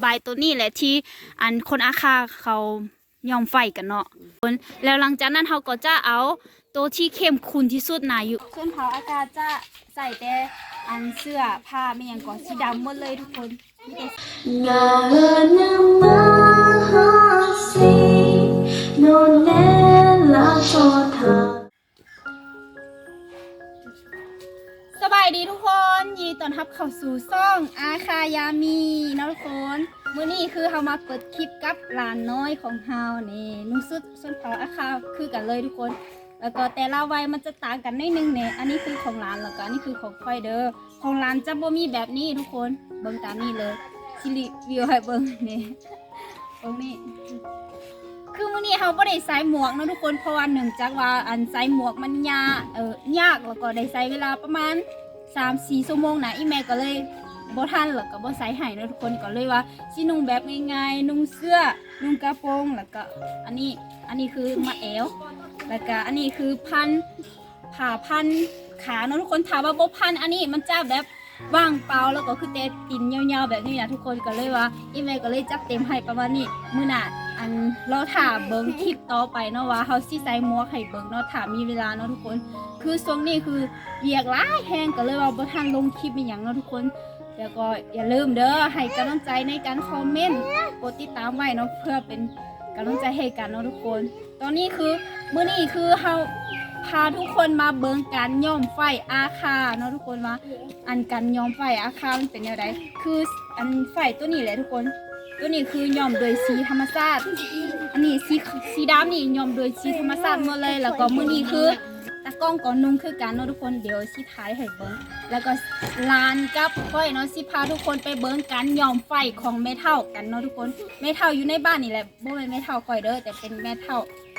ใบตัวนี้แหละที่อันคนอาคาเขายอมไฟกันเนาะแล้วหลังจากนั้นเขาก็จะเอาตัวที่เข้มข้นที่สุดนาอยู่ส่วนเผาอากาศจะใส่แต่อันเสื้อผ้าไม่อย่างก่อนสีดำหมดเลยทุกคนมีแต่ Ngahanya mahasi nonela sota สบา ยดีทุกคนยีต้อนรับเข้าสู่ซ่องอาคายามีนะทุกคนมื้อนี้คือเฮามาเปิดคลิปกับหลานน้อยของเฮานี่นุ่งสุดส้นเผาอาคาคือกันเลยทุกคน แล้วก็แต่ละวัยมันจะต่างกันนิดนึงเนี่ยอันนี้คือของหลานแล้วก็อันนี้คือของค่อยเด้อของหลานจะบ่มีแบบนี้ทุกคนเบิ่งตามนี้เลยสิรีวิวให้เบิ่งนี่ตรงนี้คือมื้อนี้เขาบ่ได้ใส่หมวกนะทุกคนเพราะว่าหนึ่งจากว่าอันใส่หมวกมันยากเออยากแล้วก็ได้ใช้เวลาประมาณ 3-4ชั่วโมงนะอีแม่ก็เลยบ่ทันแล้วก็บ่ใส่ให้นะทุกคนก็เลยว่าสินุ่งแบบง่ายๆนุ่งเสื้อนุ่งกระโปรงแล้วก็อันนี้อันนี้คือมาแอวแล้วก็อันนี้คือพันผ่าพันขาเนาะทุกคนถามว่าบ่พันอันนี้มันจะแบบว่างเปล่าแล้วก็คือเตะตินยาวๆแบบนี้นะทุกคนก็เลยว่าอีแม่ก็เลยจับเต็มให้ประมาณนี้มื้อหน้า อันเราถามเบิ้งคลิปต่อไปเนาะว่าเฮาสิใส่หมวกให้เบิ้งเนาะถามมีเวลาเนาะทุกคน คือช่วงนี้คือเวียกหลายแฮงก็เลยว่าบ่ทันลงคลิปอีหยังเนาะทุกคนแล้วก็อย่าลืมเด้อให้กำลังใจในการคอมเมนต์กดติดตามไว้เนาะเพื่อเป็นกำลังใจให้กันเนาะทุกคน ตอนนี้คือมื้อนี้คือเฮาพาทุกคนมาเบิ่งการย่อมไฟอาคาเนาะทุกคนว่าอันการย้อมไฟอาคามันเป็นแนวใดคืออันไฟตัวนี้แหละทุกคน ตัวนี้คือย้อมโดยสีธรรมชาติ อันนี้สีสีดำนี่ย้อมโดยสีธรรมชาติหมดเลย แล้วก็มือนี้คือตากล้องก็นุ่งคือกันเนาะทุกคนเดี๋ยวสิถ่ายให้เบิ่งแล้วก็ลานกับก้อยเนาะสิพาทุกคนไปเบิ่งการย้อมไฟของแม่เฒ่ากันเนาะทุกคนแม่เฒ่าอยู่ในบ้านนี่แหละบ่แม่นแม่เฒ่าก้อยเด้อแต่เป็นแม่เฒ่า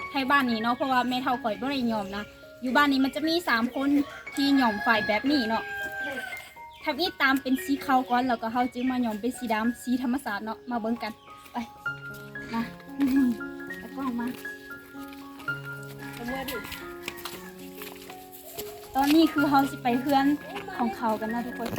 ไทยบ้านนี้เนาะเพราะว่าแม่เฒ่าก้อยบ่ได้ย้อมนะอยู่บ้านนี้มันจะมีสามคนที่ย้อมไฟแบบนี้เนาะ ทำอีตามเป็นสีขาวก่อนแล้วก็เฮาจึงมาหย่อมเป็นสีดำสีธรรมศาสตร์เนาะมาเบิ่งกันไปมาตะกล้องมาตอนนี้คือเฮาสิไปเฮือนของเขากันนะทุกคน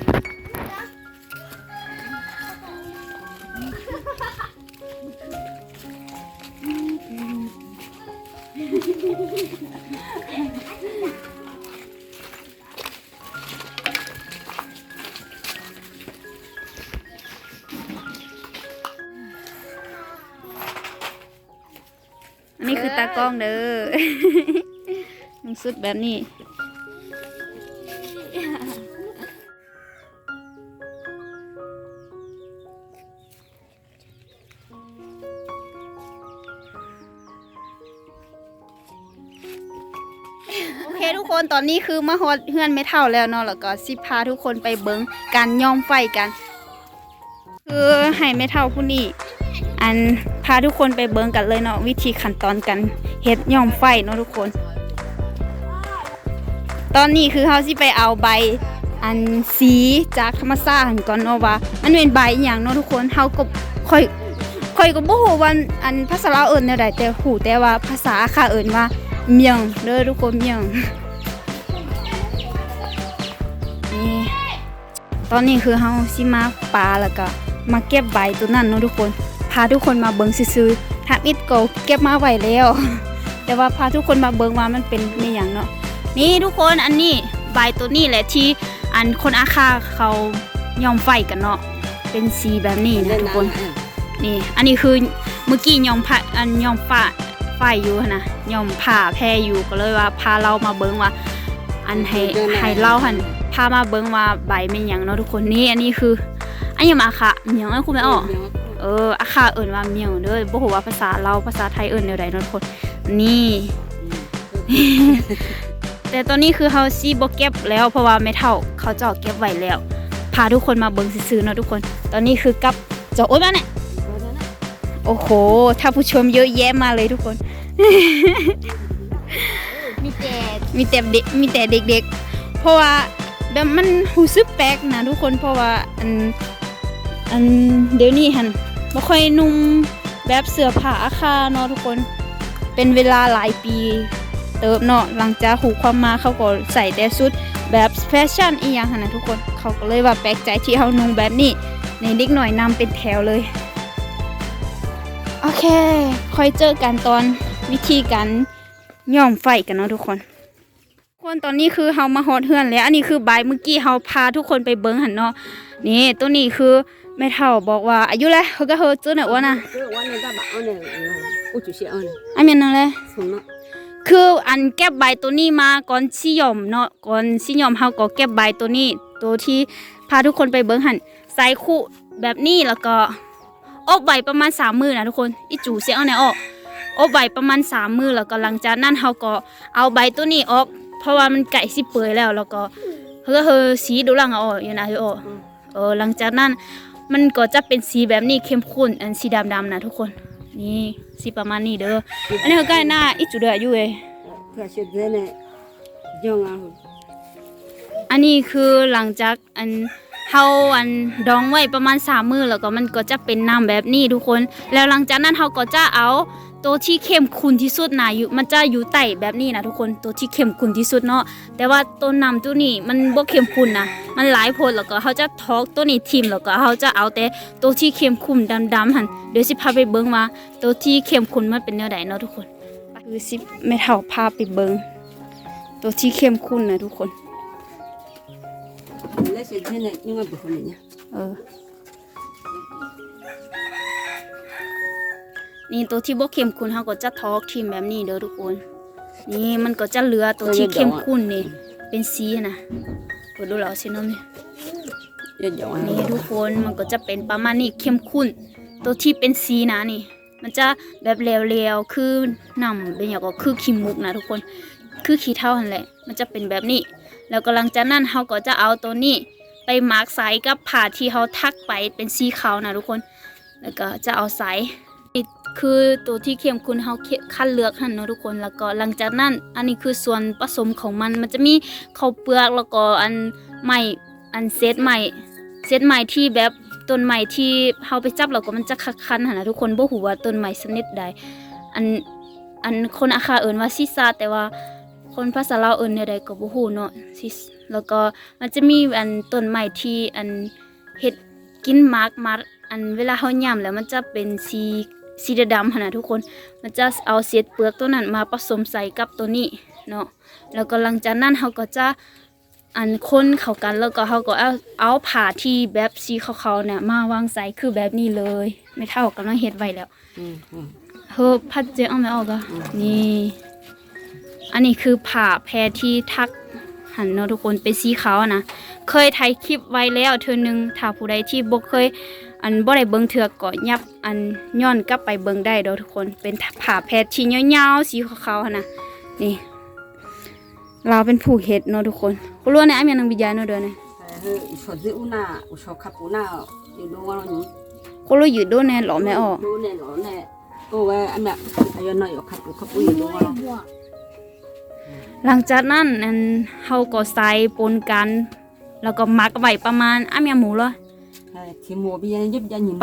ตากล้องเด้อนุ่งสุดแบบนี้โอเคทุกคนตอนนี้คือมาฮอดเฮือนไม่เท่าแล้วเนาะแล้วก็สิพาทุกคนไปเบิงการย้อมไฟกัน คือให้ไม่เท่าผู้นี้อันาทุกคนไปเบิ่งกันเลยเนาะวิธีขั้นตอนกันเฮ็ดย่อมไฟเนาะทุกคน ตอนนี้คือเฮาสิไปเอาใบอันสีจากธรรมชาติก่อนเนาะว่ามันเป็นใบอย่างเนาะทุกคนเฮาก็ค่อยค่อยก็บ่ฮู้ว่าอันภาษาลาวเอิ้นแนวใดแต่ฮู้แต่ว่าภาษาอาขาเอิ้นว่าเมียงเด้อทุกคนเมียงนี่ตอนนี้คือเฮาสิมาปลาแล้วก็มาเก็บใบตัวนั้นเนาะทุกคน พาทุกคนมาเบิงซื่อๆทักอิดก็เก็บมาไว้แล้ว แต่ว่าพาทุกคนมาเบิงว่ามันเป็นในอย่างเนาะนี่ทุกคนอันนี้ใบตัวนี้แหละที่อันคนอาคาเขายอมไฟกันเนาะเป็นสีแบบนี้นะทุกคนนี่อันนี้คือเมื่อกี้ยอมผ้าอันยอมฟ้าไฟอยู่นะยอมผ่าแพรอยู่ก็เลยว่าพาเรามาเบิงว่า อันให้ให้เล่าหันพามาเบิงว่าใบเป็นอย่างเนาะทุกคนนี่อันนี้คืออันนี้มาค่ะเหมียงไอ้คุณไม่ออก เอออาคาเอิญว่าเมียวเด้อบ่ฮู้ว่าภาษาเราวภาษาไทยเอิญแนวใดเนาะทุกคนนี่ แต่ตอนนี้คือเฮาสิบ่เก็บแล้วเพราะว่าไม่เท่าเขาเจาะเก็บไว้แล้ว พาทุกคนมาเบิ่งซื่อๆเนาะทุกคน ตอนนี้คือกับเจาะโอ๊ยมาเนี่ยโอ้โหถ้าผู้ชมเยอะแยะมาเลยทุกคน มีแต่มีแต่เด็กมีแต่เด็กๆ เพราะว่าแบบมันรู้สึกแปลกนะทุกคนเพราะว่าอันอันเดี๋ยวนี้หัน บ่ค่อยนุ่งแบบเสื้อผ้าอาคาเนาะทุกคน เป็นเวลาหลายปี เติบเนาะหลังจากหูความมาเขาก็ใส่แต่ชุดแบบแฟชั่นอีหยังหันนะทุกคน เขาก็เลยว่าแปลกใจที่เฮานุ่งแบบนี้ในเด็กหน่อยนำเป็นแถวเลย โอเค ค่อยเจอกันตอนวิธีการย่อมไฟกันเนาะทุกคน คนตอนนี้คือเฮามาฮอดเฮือนแล้ว อันนี้คือใบเมื่อกี้เฮาพาทุกคนไปเบิ่งหันเนาะนี่ตัวนี้คือ ไม่เท่าบอกว่าอายุแล้วเขาก็เฮาจุน่ะอ้วนน่ะคืออ้วนนี่จะบ่เอานี่ยอุจุเสีอเนี่ยอันแม่นนั่นและสูเนาคืออันแก็บใบตัวนี้มาก่อนชิยอมเนาะก่อนชิยอมเขาก็เก็บใบตัวนี้ ตัวที่พาทุกคนไปเบิ้งหั่นใส่คู่แบบนี้แล้วก็อกใบประมาณสามมือนะทุกคนอีจูเสียเอาหนี่ยออกอบใบประมาณสามมือแล้วก็หลังจากนั้นเขาก็เอาใบตัวนี้ออก เพราะว่ามันไก่สิเปื่อยแล้วแล้วก็เฮาก็เฮาสีดูหลังออกอยู่นะเฮออเออหลังจากนั้น มันก็จะเป็นสีแบบนี้เข้มข้นอันสีดำดำนะทุกคน นี่สีประมาณนี้เด้ออันนี้เขาใกล้หน้าอีจุดเดียวอยู่เองอันนี้คือหลังจากอันเฮาอันดองไว้ประมาณสามมือแล้วก็มันก็จะเป็นน้ำแบบนี้ทุกคน แล้วหลังจากนั้นเขาก็จะเอา ตัวที่เข้มขุนที่สุดนะอยู่มันจะอยู่ไต่แบบนี้นะทุกคนตัวที่เข้มขุนที่สุดเนาะแต่ว่าตัวนำตัวนี้มันบ่เข้มขุนนะมันหลายพลแล้วก็เขาจะทอกตัวนี้ทิมแล้วก็เขาจะเอาแต่ตัวที่เข้มขุนดำๆหันเดี๋ยวสิพาไปเบิ้งว่าตัวที่เข้มขุนมันเป็นแนวไหนเนาะทุกคนคือสิไม่เท่าพาไปเบิ้งตัวที่เข้มขุนนะทุกคนเออ นี่ตัวที่บ่เข้มข้นเขาก็จะทอกทีมแบบนี้เด้อทุกคน นี่มันก็จะเหลือตัวที่เข้มข้นนี่ เป็นสีนะกดดูแล้วสิน้องนี่นี่ทุกคนมันก็จะเป็นประมาณนี้เข้มข้น ตัวที่เป็นสีนะนี่ มันจะแบบเร็วๆคือนำเป็นอย่างก็คือขี้มุกนะทุกคน คือขี้เท่านั่นแหละ มันจะเป็นแบบนี้ แล้วก็หลังจากนั้นเขาก็จะเอาตัวนี้ไปมาร์กสายกับผ่าที่เขาทักไปเป็นสีขาวนะทุกคน แล้วก็จะเอาสาย คือตัวที่เข้มข้นเขาคัดเลือกหันเนาะทุกคนแล้วก็หลังจากนั้นอันนี้คือส่วนผสมของมันมันจะมีข้าวเปลือกแล้วก็อันใหม่อันเซตใหม่เซตใหม่ที่แบบต้นใหม่ที่เขาไปจับแล้วก็มันจะคักคันหันนะทุกคนบ่หูว่าต้นใหม่ชนิดใดอันอันคนอาคาเอิ้นว่าซิซาแต่ว่าคนภาษาลาวเอิ้นแนใดก็บ่ฮู้เนาะซิแล้วก็มันจะมีอันต้นไม้ที่อันเฮ็ดกินมากมัดอันเวลาเฮาย่ํแล้วมันจะเป็นสี สีดำๆหั่นน่ะทุกคน มันจะเอาเศษเปลือกตัวนั้นมาผสมใส่กับตัวนี้เนาะแล้วก็หลังจากนั้นเฮาก็จะอันคนเข้ากันแล้วก็เฮาก็เอาเอาผ้าที่แบบสีขาวๆเนี่ยมาวางใส่คือแบบนี้เลย ไม่เท่ากำลังเฮ็ดไว้แล้ว嗯嗯，เฮ้อพัดเจ๊เอาไม่ออกอะนี่ อันนี้คือผ่าแพรที่ทักหันเนาะทุกคนเป็นสีขาวอะนะเคยถ่ายคลิปไว้แล้วเธอหนึงถ้าผู้ใดที่บ่เคย อันบ่ได้เบิ่งเถือกก็ยับอันย้อนกลับไปเบิ่งได้เด้อทุกคน เป็นผ่าแพทชิ้นยาวๆสีขาวๆนะนี่ เราเป็นผู้เห็ดเนาะทุกคนกูรู้นะอ้ามีนังบิยาเนาะเด้อนเฮ้ยชอซื้อหน้าชอขับอุน้าอยู่ดูว่าเราหนูกูรู้อยู่ดูแน่หรอแม่อ๋อดูแน่หรอแน่ก็ว่าอันแบบอายุน้อยขับอุขับอุอยู่ดูว่าเราหลังจากนั้นอันเขาก็ใส่ปนกัน แล้วก็มักไว้ประมาณอ้ามีหมูเลย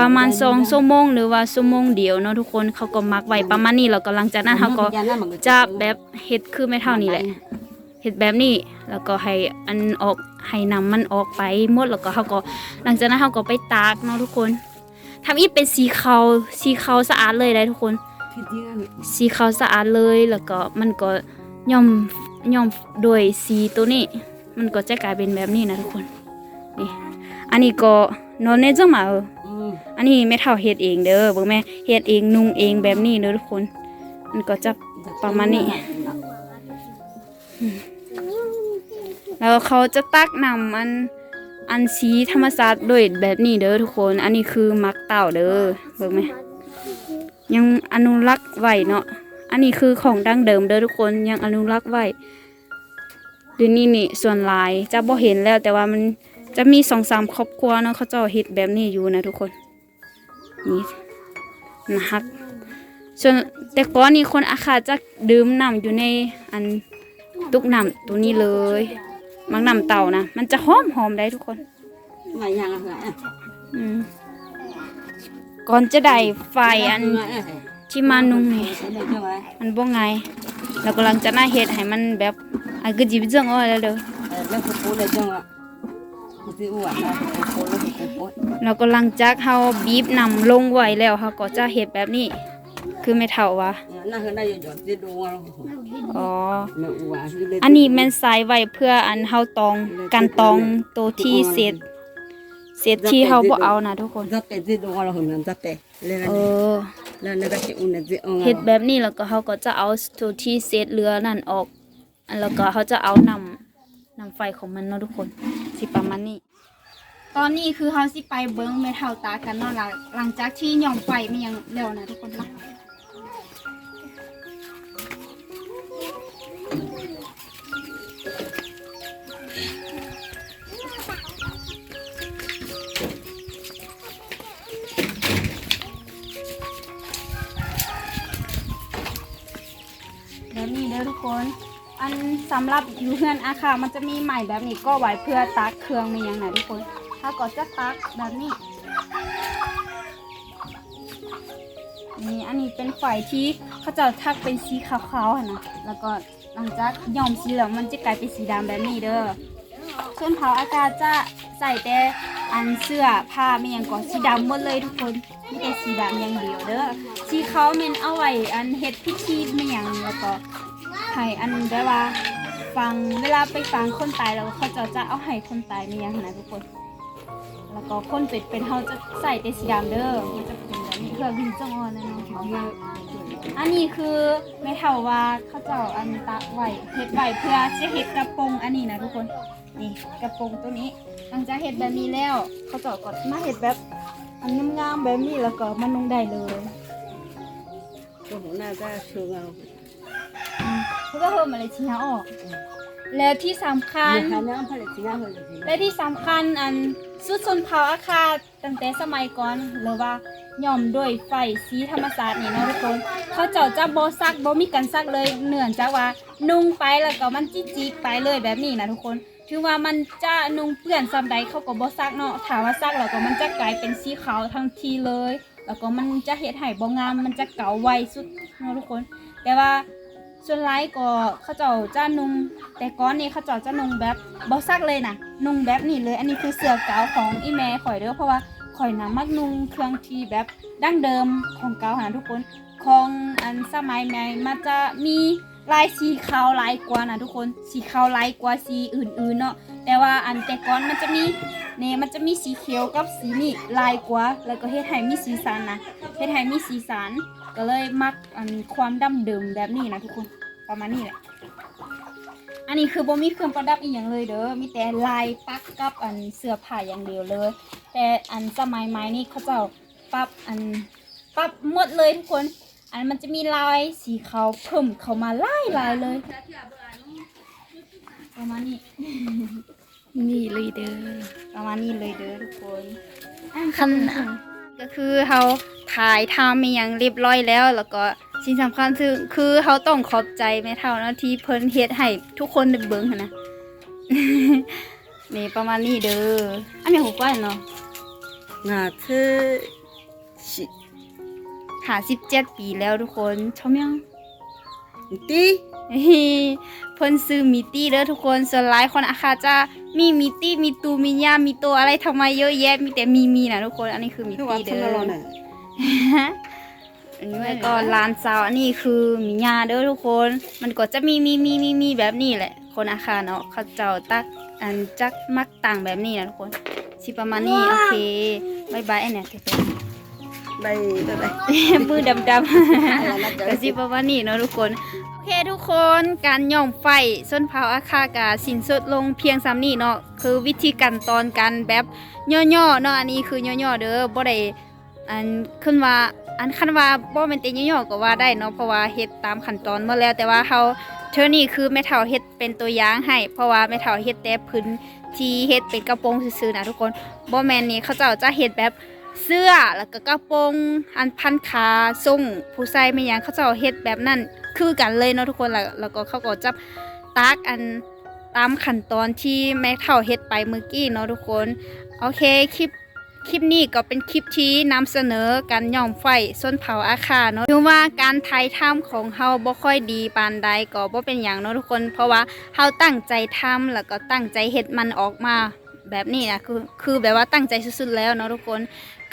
ประมาณสองชั่วโมงหรือว่าชั่วโมงเดียวเนาะทุกคนเขาก็มักไว้ประมาณนี้แล้วก็หลังจากนั้นเขาก็จะแบบเฮ็ดคือไม่เท่านี้แหละเฮ็ดแบบนี้แล้วก็ให้อันออกให้น้ำมันออกไปหมดแล้วก็เขาก็หลังจากนั้นเขาก็ไปตากเนาะทุกคนทำอีกเป็นสีขาวสีขาวสะอาดเลยได้ทุกคน สีขาวสะอาดเลยแล้วก็มันก็ย่อมย่อมโดวยสีตัวนี้ มันก็จะกลายเป็นแบบนี้นะทุกคนนี่อันนี้ก็ นอนในจังหมาเออ嗯，อันนี้แม่เฒ่าเฮ็ดเองเด้อเบิ่งแม่เฮ็ดเองนุ่งเองแบบนี้เด้อทุกคน มันก็จะประมาณนี้ แล้วเขาจะตักนำอันอันสีธรรมศาสตร์ด้วยแบบนี้เด้อทุกคน อันนี้คือมักเต่าเด้อเบิ่งไหมยังอนุรักษ์ไว้เนาะ อันนี้คือของดั้งเดิมเด้อทุกคนยังอนุรักษ์ไว้เดี๋ยวนี้นี่ส่วนหลายจะบ่เห็นแล้วแต่ว่ามัน จะมีสองสามครอบครัวเนาะเขาเจ้าเฮ็ดแบบนี้อยู่นะทุกคน นี่นะครับส่วนแต่ก่อนนี่คนอาคาจะดื่มน้ำอยู่ในอันตุกน้ำตัวนี้เลยมักน้ำเต่านะมันจะหอมหอมได้ทุกคนไงยังอะอืมก่อนจะได้ไฟอันที่มานุ่งนี่ใช่ไหมจังไงมันบ่ไงแล้วก็หลังจากนั้นเฮ็ดให้มันแบบอันก็จิบจังเอาแล้วเด้อ เออแล้วก็ปูเลยจังอะกูสิอ้วนนะปูแล้วก็โอ้โหแล้วก็หลังจากเฮาบีบนำลงไว้แล้วเฮาก็จะเฮ็ดแบบนี้ คือไม่เท่าวะน่าเห็นได้หยอดจะดูว่าอ๋อเนื้อวัวอันนี้แม่นสายไว้เพื่ออันเฮาตองกันตองตัวที่เศษเศษที่เฮาบ่เอานะทุกคนจะเตะจะดูว่าเราเห็นจะเตะเลยนะเออแล้วนั่นก็จะอุ่นจะเฮ็ดแบบนี้แล้วก็เขาก็จะเอาตัวที่เศษเรือนั่นออกอันแล้วก็เขาจะเอานำ นำไฟของมันเนาะทุกคน สิประมาณนี้ ตอนนี้คือเขาสิไปเบิ้งเมทัลตากันเนาะหลังหลังจากที่หย่อมไฟไม่ยังแล้วนะทุกคนเนาะ สำหรับอยู่เฮือนอาคามันจะมีใหม่แบบนี้ก็ไว้เพื่อตักเครื่องมันยังนทุกคน ถ้าก็จะตักแบบนี้ นี่อันนี้เป็นไฟที่เขาจะทักเป็นสีขาวๆนะแล้วก็หลังจากย้อมสีแล้วมันจะกลายเป็นสีดำแบบนี้เด้อส่วนเผาอากาศจะใส่แต่อันเสื้อผ้าไม่ยังก่อนสีดำหมดเลยทุกคนมีแต่สีดำอย่างเดียวเด้อสีขาวมันเอาไว้อันเฮ็ดพิธีไม่ยังแล้วก็ ให้อันได้ว่าฟังเวลาไปฟังคนตายแล้วเขาจะจะเอาให้คนตายไม่ยังนะทุกคน แล้วก็คนเป็ดเป็นเขาจะใส่แต่สีดำเด้อมันจะเป็นแบบนี้เพื่อวินจงออนนะเนาะเอาเยอะอันนี้คือไม่เท่าว่าเขาเจ้าอันตะไว้เฮ็ดไว้เพื่อจะเฮ็ดกระโปรงอันนี้นะทุกคนนี่กระโปรงตัวนี้หลังจากเฮ็ดแบบนี้แล้ว เขาเจ้าก็มาเฮ็ดแบบอันงามๆแบบนี้แล้วก็มานุ่งได้เลยก็หัวหน้าจะเชื่อเรา อืมเขาก็เพิ่มอะไรชิ้นออก แล้วที่สำคัญหาน้ำผลิตสินค้าเลยและที่สำคัญอันสุดชนเผ่าอาคาตั้งแต่สมัยก่อนหรือว่าย่อมด้วยไฟสีธรรมศาสตร์นี่เนาะทุกคนเขาเจ้าจะบ่ซักบ่มีกันซักเลยเนื่องจากว่านุ่งไปแล้วก็มันจิจิกไปเลยแบบนี้นะทุกคนถือว่ามันจะนุ่งเปื้อนซ้ำใดเขาก็บ่ซักเนาะถามว่าซักแล้วก็มันจะกลายเป็นสีขาวทั้งทีเลย แล้วก็มันจะเฮ็ดให้บ่งามมันจะเก่าไวสุดเนาะทุกคน แต่ว่า ส่วนไลายก็เขาเจ้าจะนุ่งแต่ก้อนนี้เขาเจ้าจะนุ่งแบบบอซักเลยนะนุ่งแบบนี้เลย อันนี้คือเสื้อเก่าของอีแม่ข่อยเด้อเพราะว่าข่อยนะมักนุ่งเครื่องที่แบบดั้งเดิมของเก่าหาทุกคนของอันสมัยใหม่มันจะมีลายสีขาวลายกว่านะทุกคนสีขาวลายกว่าสีอื่นๆเนาะแต่ว่าอันแต่ก่อนมันจะมีเนี่ยมันจะมีสีเขียวกับสีนี่ลายกว่าแล้วก็เฮ็ดให้มีสีสันนะเฮ็ดให้มีสีสันก็เลยมักอันความดั้งเดิมแบบนี้นะทุกคน ประมาณนี้แหละ อันนี้คือบ่มีเครื่องประดับอีกอย่างเลยเด้อ มีแต่ลายปักกับอันเสื้อผ้าอย่างเดียวเลย แต่อันสมัยใหม่นี่เขาเจ้าปรับอันปรับหมดเลยทุกคน อันมันจะมีลายสีขาวเพิ่มเข้ามาหลายลายเลย ประมาณนี้ นี่เลยเด้อ ประมาณนี้เลยเด้อทุกคนคันก็คือเขาถ่ายทำมีอย่างเรียบร้อยแล้วแล้วก็ สิ่งสำคัญคือคือเขาต้องขอบใจแม่เท่านะที่เพิ่นเฮ็ดให้ทุกคนได้เบิ่งหั้นนะนี่ประมาณนี้เด้ออันนี้หูกว้านเนาะงาเธอสิหาสิบเจ็ดปีแล้วทุกคนชมยังตีเฮ้ยเพิ่นซื้อมิตี้เด้อทุกคนส่วนหลายคนอาคาจะมีมิตี้มีตูมีย่ามีตัวอะไรทำไมเยอะแยะมีแต่มีมีนะทุกคน อันนี้คือมิคือว่าตี้ทำเด้เราอเนี่ย อันนี้แล้วก็ลานซาวอันนี้คือมีญาเด้อทุกคน มันก็จะมีมีมีมีมีแบบนี้แหละ คนอาคารเนาะเขาเจ้าตักอันจักมักต่างแบบนี้นะทุกคนสิประมาณนี้โอเคบายบายไอ้เนี่ยเก็บไปใบใบใบมือดำดำๆก็สิประมาณนี้เนาะทุกคนโอเคทุกคนการย่อมไฟส้นเผาอาคากาสินสุดลงเพียงซ้ำนี้เนาะคือวิธีการตอนการแบบย่อๆเนาะอันนี้คือย่อๆเด้อบ่ได้อันขึ้นว่า อันคันว่าบ่แม่นแต่ย่อๆก็ว่าได้เนาะเพราะว่าเฮ็ดตามขั้นตอนหมดแล้ว แต่ว่าเฮาเธอนี่คือแม่เฒ่าเฮ็ดเป็นตัวอย่างให้ เพราะว่าแม่เฒ่าเฮ็ดแต่พื้นที่เฮ็ดเป็นกระโปรงซื่อๆนะทุกคนบ่แม่นนี่เขาเจ้าจะเฮ็ดแบบเสื้อแล้วก็กระโปรงอันพันขาทรงผู้ใส่ไม่ยังเขาเจ้าเฮ็ดแบบนั้นคือกันเลยเนาะทุกคนแล้วแล้วก็เขาก็จะตักอันตามขั้นตอนที่แม่เท่าเฮ็ดไปเมื่อกี้เนาะทุกคนโอเคคลิป คลิปนี้ก็เป็นคลิปที่นำเสนอการย่อมไฟส้นเผาอาคาเนาะถึงว่าการถ่ายทำของเฮาบ่ค่อยดีปานใดก็บ่เป็นอย่างเนาะทุกคน เพราะว่าเฮาตั้งใจทำแล้วก็ตั้งใจเฮ็ดมันออกมาแบบนี้นะคือคือแบบว่าตั้งใจสุดๆแล้วเนาะทุกคน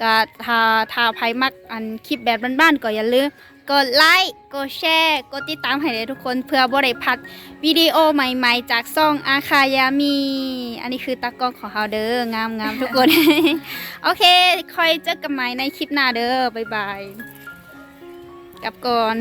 ก็ถ้าถ้าภัยมักอันคลิปแบบบ้านๆก็อย่าลืม กดไลค์ กดแชร์ กดติดตามให้เลยทุกคนเพื่อบ่ได้พลาดวิดีโอใหม่ๆ จากซ่องอาคายามี อันนี้คือตากล้องของเฮาเด้องามๆทุกคน โอเค คอยเจอกันใหม่ในคลิปหน้าเด้อบ๊ายบาย กลับก่อน